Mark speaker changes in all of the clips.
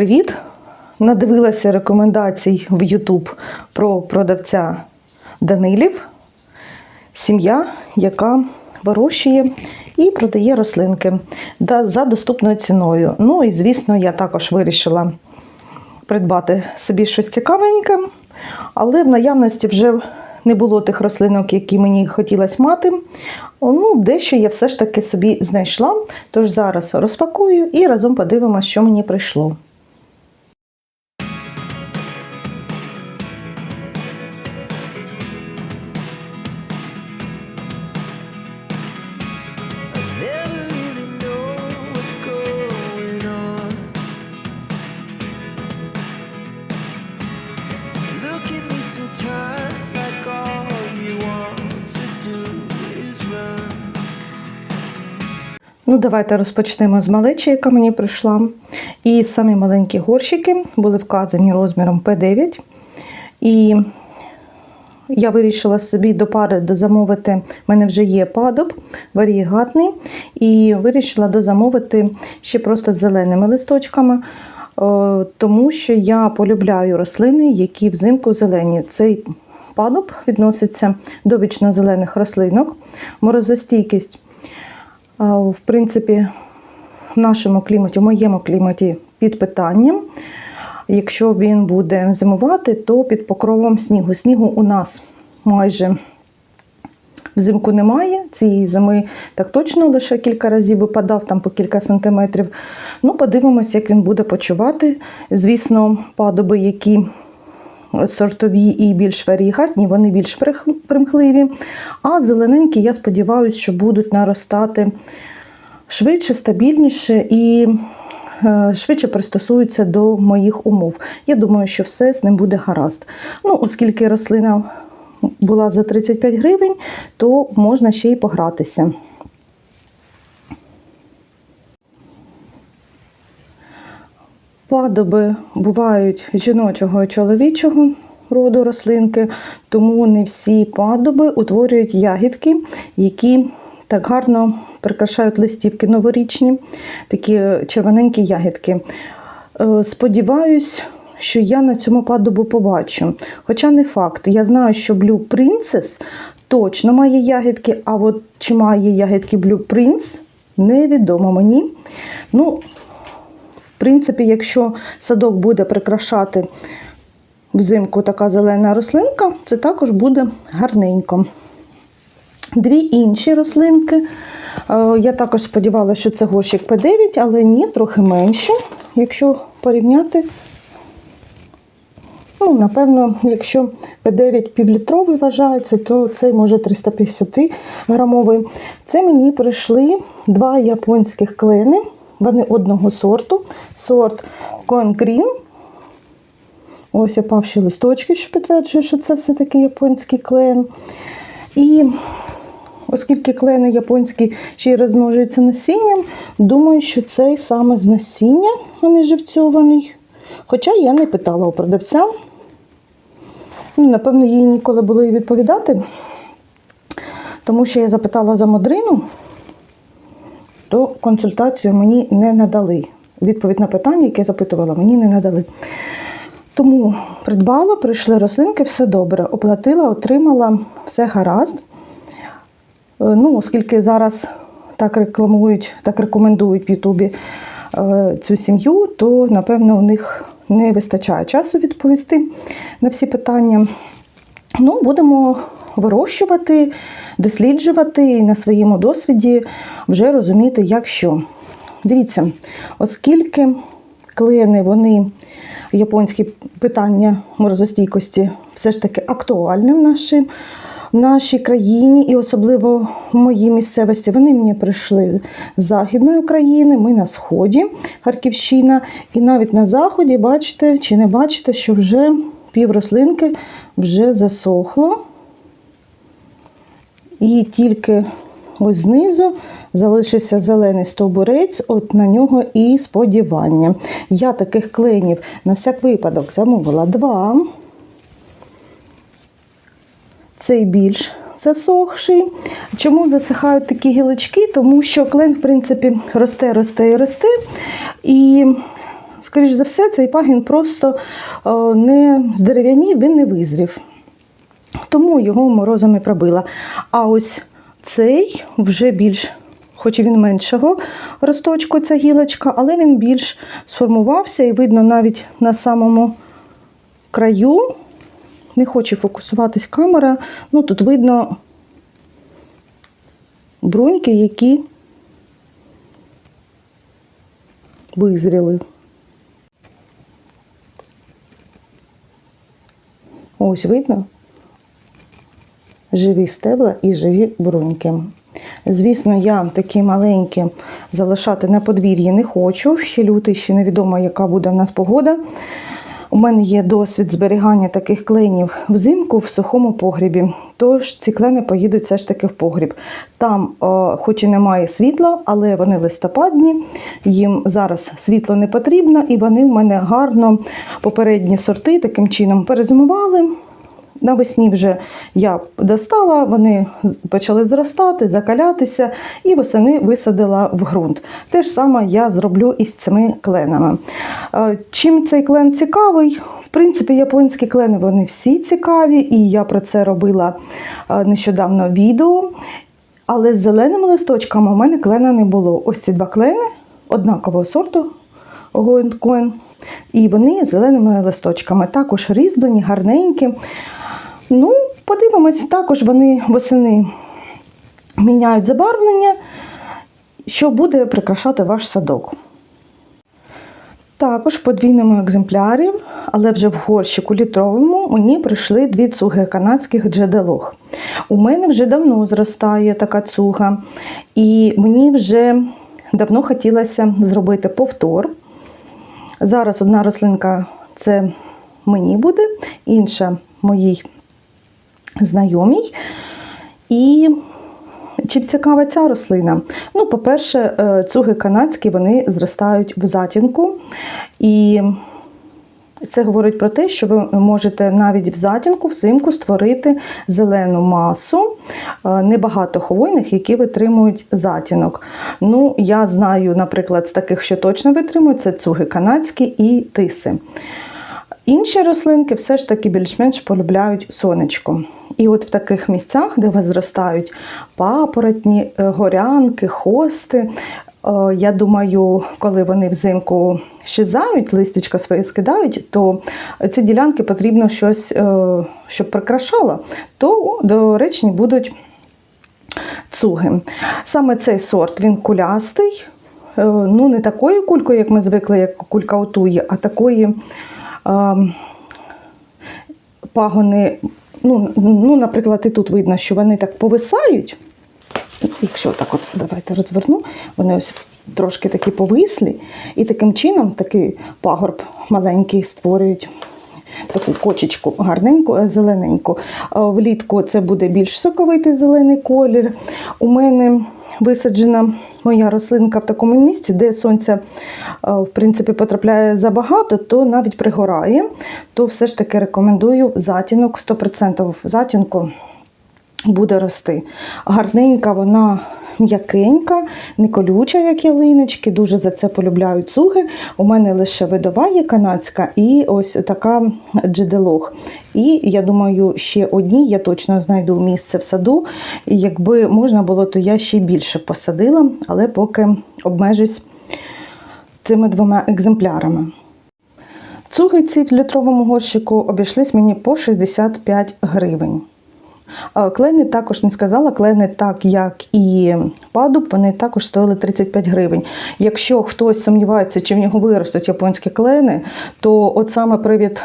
Speaker 1: Привіт! Надивилася рекомендацій в YouTube про продавця Данилів. Сім'я, яка вирощує і продає рослинки за доступною ціною. Ну і звісно, я також вирішила придбати собі щось цікавеньке, але в наявності вже не було тих рослинок, які мені хотілося мати. Ну, дещо я все ж таки собі знайшла. Тож зараз розпакую і разом подивимося, що мені прийшло. Ну, давайте розпочнемо з малечі, яка мені прийшла. І самі маленькі горщики були вказані розміром П9. І я вирішила собі до пари дозамовити, в мене вже є падоб варієгатний, і вирішила дозамовити ще просто з зеленими листочками, е, тому що я полюбляю рослини, які взимку зелені. Цей падоб відноситься до вічно-зелених рослинок, морозостійкість. В принципі, в нашому кліматі, в моєму кліматі під питанням. Якщо він буде зимувати, то під покровом снігу. Снігу у нас майже взимку немає. Цієї зими так точно лише кілька разів випадав, там по кілька сантиметрів. Ну, подивимось, як він буде почувати. Звісно, падоби, які сортові і більш варігатні, вони більш примхливі. А зелененькі, я сподіваюся, що будуть наростати швидше, стабільніше і е, швидше пристосуються до моїх умов. Я думаю, що все з ним буде гаразд. Ну, оскільки рослина була за 35 гривень, то можна ще й погратися. Падоби бувають жіночого і чоловічого роду рослинки, тому не всі падоби утворюють ягідки, які так гарно прикрашають листівки новорічні, такі червоненькі ягідки. Е, Сподіваюсь, що я на цьому падобу побачу. Хоча не факт. Я знаю, що Blue Princess точно має ягідки, а от чи має ягідки Blue Prince, невідомо мені. Ну, принципі, якщо садок буде прикрашати взимку така зелена рослинка, це також буде гарненько. Дві інші рослинки. Е, Я також сподівалася, що це горщик П9, але ні, трохи менше. Якщо порівняти, ну, напевно, якщо П9 півлітровий вважається, то цей може 350 грамовий. Це мені прийшли два японських клени. Вони одного сорту. Сорт Coin Green. Ось опавші листочки, що підтверджує, що це все-таки японський клен. І оскільки клени японські ще й розмножуються насінням, думаю, що цей саме з насіння, а не живцьований. Хоча я не питала у продавця. Ну, Напевно, їй ніколи було і відповідати, тому що я запитала за модрину, то консультацію мені не надали. Відповідь на питання, яке я запитувала, мені не надали. Тому придбала, прийшли рослинки, все добре. Оплатила, отримала, все гаразд. Е, Ну, оскільки зараз так рекламують, так рекомендують в Ютубі е, цю сім'ю, то напевно у них не вистачає часу відповісти на всі питання. Ну, будемо вирощувати, досліджувати і на своєму досвіді вже розуміти, як що. Дивіться, оскільки клени, вони японські питання морозостійкості все ж таки актуальні в нашій, в нашій країні, і особливо в моїй місцевості, вони мені прийшли з Західної України, ми на сході, Харківщина, і навіть на заході, бачите чи не бачите, що вже пів рослинки вже засохло. І тільки ось знизу залишився зелений стовбурець, от на нього і сподівання. Я таких кленів на всяк випадок замовила два. Цей більш засохший. Чому засихають такі гілочки? Тому що клен, в принципі, росте, росте і росте. І скоріш за все, цей пагін просто е, не здерев'янів, він не визрів. Тому його морозом і пробила. А ось цей вже більш, хоч він меншого росточку, ця гілочка, але він більш сформувався і видно навіть на самому краю. Не хоче фокусуватись камера. Ну, тут видно бруньки, які визріли. Ось видно живі стебла і живі бруньки. Звісно, я такі маленькі залишати на подвір'ї не хочу. Ще лютий, ще невідомо, яка буде в нас погода. У мене є досвід зберігання таких кленів взимку в сухому погрібі. Тож ці клени поїдуть все ж таки в погріб. Там, е, хоч і немає світла, але вони листопадні, їм зараз світло не потрібно, і вони в мене гарно попередні сорти таким чином перезимували. Навесні вже я достала, вони почали зростати, закалятися, і восени висадила в ґрунт. Те ж саме я зроблю із цими кленами. Е, Чим цей клен цікавий? В принципі, японські клени вони всі цікаві, і я про це робила е, нещодавно відео. Але з зеленими листочками у мене клена не було. Ось ці два клени однакового сорту Гоенкоен. І вони з зеленими листочками. Також різьблені, гарненькі. Ну, подивимось, також вони восени міняють забарвлення, що буде прикрашати ваш садок. Також в подвійному екземплярі, але вже в горщику літровому, мені прийшли дві цуги канадських джеделох. У мене вже давно зростає така цуга, і мені вже давно хотілося зробити повтор. Зараз одна рослинка це мені буде, інша моїй знайомій. І чи цікава ця рослина? Ну, по-перше, е, цуги канадські вони зростають в затінку. І це говорить про те, що ви можете навіть в затінку взимку створити зелену масу, е, небагато хвойних, які витримують затінок. Ну, я знаю, наприклад, з таких, що точно витримують, це цуги канадські і тиси. Інші рослинки все ж таки більш-менш полюбляють сонечко. І от в таких місцях, де вас зростають папоротні, е, горянки, хости, е, я думаю, коли вони взимку щезають, листячка своє скидають, то ці ділянки потрібно щось, е, щоб прикрашало, то доречні будуть цуги. Саме цей сорт він кулястий, ну не такою кулькою, як ми звикли, як кулька отуї, а такої ем, пагони. Ну, ну, наприклад, і тут видно, що вони так повисають. Якщо так от давайте розверну, вони ось трошки такі повислі, і таким чином такий пагорб маленький створюють. Таку кочечку гарненьку, е, зелененьку. Влітку це буде більш соковитий зелений колір. У мене висаджена моя рослинка в такому місці, де сонця е, в принципі, потрапляє забагато, то навіть пригорає. То все ж таки рекомендую затінок 100% затінку буде рости. Гарненька вона м'якенька, не колюча, як ялиночки. Дуже за це полюбляють цуги. У мене лише видова є канадська і ось така джеделох. І я думаю, ще одні я точно знайду місце в саду. І якби можна було, то я ще більше посадила, але поки обмежусь цими двома екземплярами. Цуги ці в літровому горщику обійшлись мені по 65 гривень. Клени також не сказала, клени, так як і падуб, вони також стоїли 35 гривень. Якщо хтось сумнівається, чи в нього виростуть японські клени, то от саме привід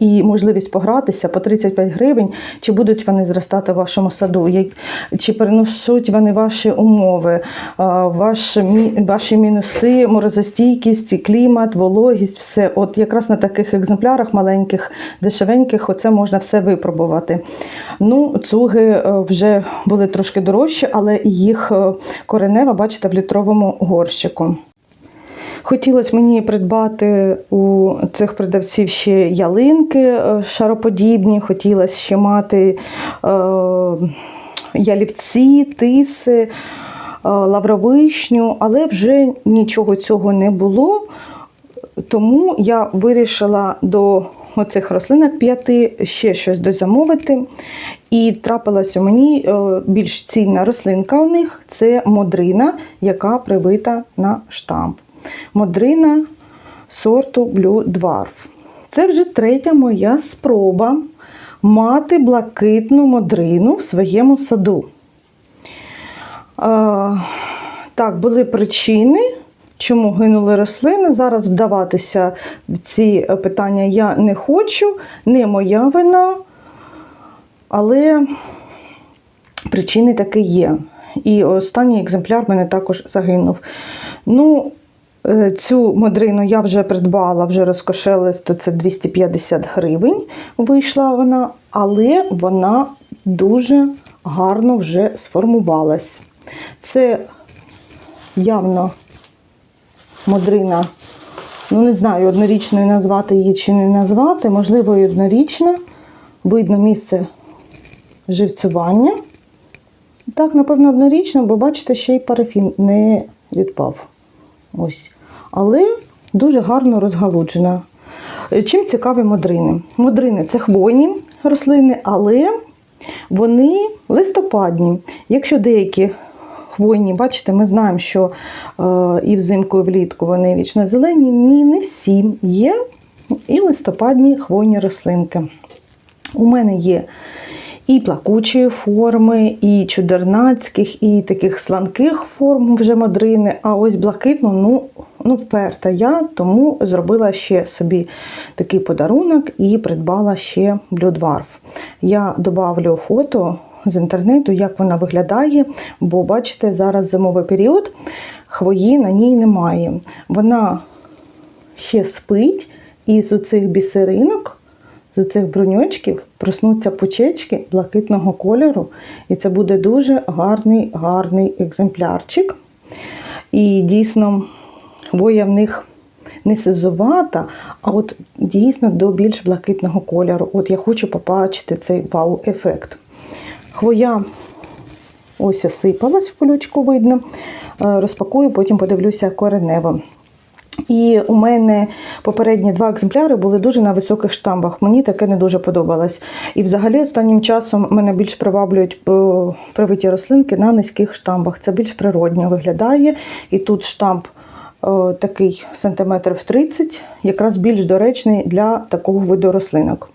Speaker 1: і можливість погратися по 35 гривень, чи будуть вони зростати в вашому саду, чи перенесуть вони ваші умови, а, ваш, мі- ваші мінуси, морозостійкість, клімат, вологість, все. От якраз на таких екземплярах маленьких, дешевеньких, оце можна все випробувати. Ну, цуги е, вже були трошки дорожчі, але їх е, коренева, бачите, в літровому горщику. Хотілося мені придбати у цих продавців ще ялинки е, шароподібні, хотілося ще мати е, ялівці, тиси, е, лавровишню, але вже нічого цього не було. тому я вирішила до оцих рослинок п'яти ще щось дозамовити. І трапилась у мені більш цінна рослинка у них це модрина, яка привита на штамп. Модрина сорту Blue Dwarf. Це вже третя моя спроба мати блакитну модрину в своєму саду. Так, були причини, чому гинули рослини. Зараз вдаватися в ці питання я не хочу, не моя вина, але причини таки є. І останній екземпляр в мене також загинув. Ну, цю модрину я вже придбала, вже розкошелилась, то це 250 гривень вийшла вона, але вона дуже гарно вже сформувалась. Це явно модрина, ну не знаю, однорічною назвати її чи не назвати, можливо, і однорічна. Видно місце живцювання. Так, напевно, однорічно, бо бачите, ще й парафін не відпав. Ось. Але дуже гарно розгалуджена. Е, Чим цікаві модрини? Модрини це хвойні рослини, але вони листопадні. Якщо деякі хвойні, бачите, ми знаємо, що е, і взимку, і влітку вони вічно зелені. Ні, не всі. Є і листопадні хвойні рослинки. У мене є і плакучої форми, і чудернацьких, і таких сланких форм вже модрини. А ось блакитну, ну, ну вперта я, тому зробила ще собі такий подарунок і придбала ще Dwarf. Я добавлю фото з інтернету, як вона виглядає, бо бачите, зараз зимовий період, хвої на ній немає. Вона ще спить, і з оцих бісеринок з цих бруньочків проснуться почечки блакитного кольору, і це буде дуже гарний, гарний екземплярчик. І дійсно, хвоя в них не сизувата, а от дійсно до більш блакитного кольору. От я хочу побачити цей вау-ефект. Хвоя ось осипалась в колючку, видно. Е, Розпакую, потім подивлюся коренево. І у мене попередні два екземпляри були дуже на високих штамбах. Мені таке не дуже подобалось. І взагалі останнім часом мене більш приваблюють е, привиті рослинки на низьких штамбах. Це більш природньо виглядає. І тут штамп е, такий сантиметрів 30, якраз більш доречний для такого виду рослинок.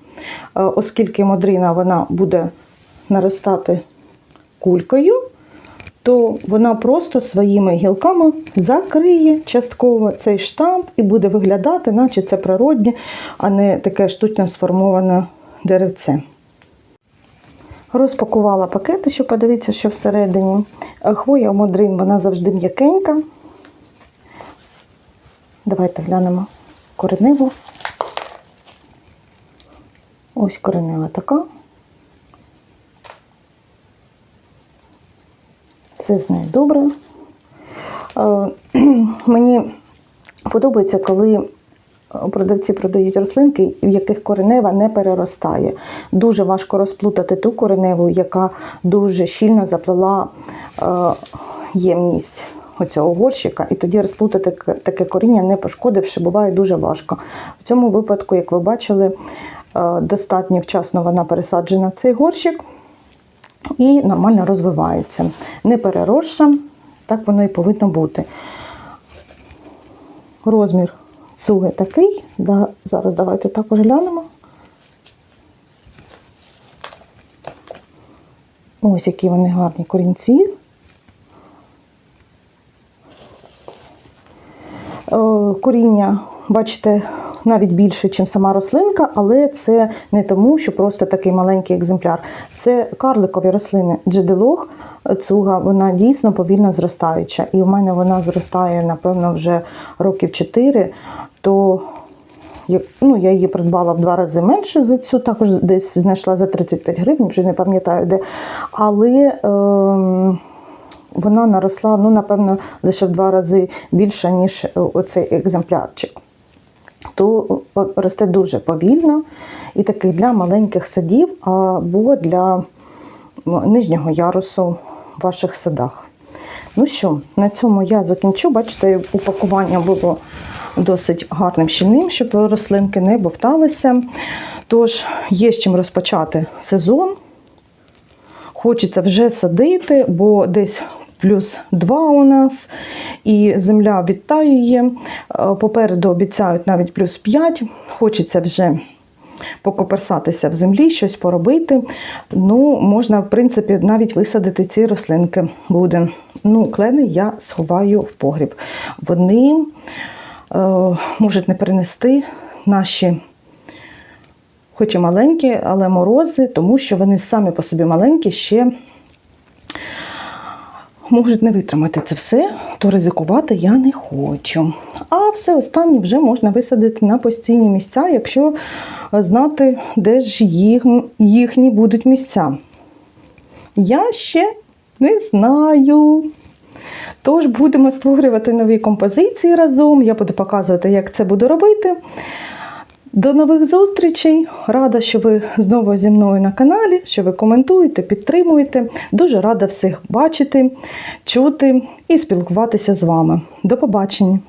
Speaker 1: Е, Оскільки модрина вона буде наростати кулькою, то вона просто своїми гілками закриє частково цей штамп і буде виглядати, наче це природнє, а не таке штучно сформоване деревце. Розпакувала пакети, щоб подивитися, що всередині. Хвоя модрин, вона завжди м'якенька. Давайте глянемо кореневу. Ось коренева така. Все з нею добре. Е, Мені подобається, коли продавці продають рослинки, в яких коренева не переростає. Дуже важко розплутати ту кореневу, яка дуже щільно заплела е, ємність оцього горщика, і тоді розплутати таке коріння, не пошкодивши, буває дуже важко. В цьому випадку, як ви бачили, е, достатньо вчасно вона пересаджена в цей горщик і нормально розвивається. Не переросша, так воно і повинно бути. Розмір цуги такий. Да, зараз давайте також глянемо. Ось які вони гарні корінці. Е, Коріння, бачите, навіть більше, ніж сама рослинка, але це не тому, що просто такий маленький екземпляр. Це карликові рослини. Джеделох, цуга, вона дійсно повільно зростаюча. І у мене вона зростає, напевно, вже років 4, то ну, я її придбала в два рази менше за цю, також десь знайшла за 35 гривень, вже не пам'ятаю де. Але ем, вона наросла, ну, напевно, лише в два рази більше, ніж е, оцей екземплярчик. То е, росте дуже повільно і такий для маленьких садів або для нижнього ярусу в ваших садах. Ну що, на цьому я закінчу. Бачите, упакування було досить гарним щільним, щоб рослинки не бовталися. Тож є з чим розпочати сезон. Хочеться вже садити, бо десь плюс 2 у нас, і земля відтаює. Е, Попереду обіцяють навіть плюс 5. Хочеться вже покоперсатися в землі, щось поробити. Ну, можна, в принципі, навіть висадити ці рослинки буде. Ну, клени я сховаю в погріб. Вони е, можуть не перенести наші хоч і маленькі, але морози, тому що вони самі по собі маленькі ще можуть не витримати це все, то ризикувати я не хочу. А все останнє вже можна висадити на постійні місця, якщо знати, де ж їх, їхні будуть місця. Я ще не знаю. Тож будемо створювати нові композиції разом. Я буду показувати, як це буду робити. До нових зустрічей! Рада, що ви знову зі мною на каналі, що ви коментуєте, підтримуєте. Дуже рада всіх бачити, чути і спілкуватися з вами. До побачення!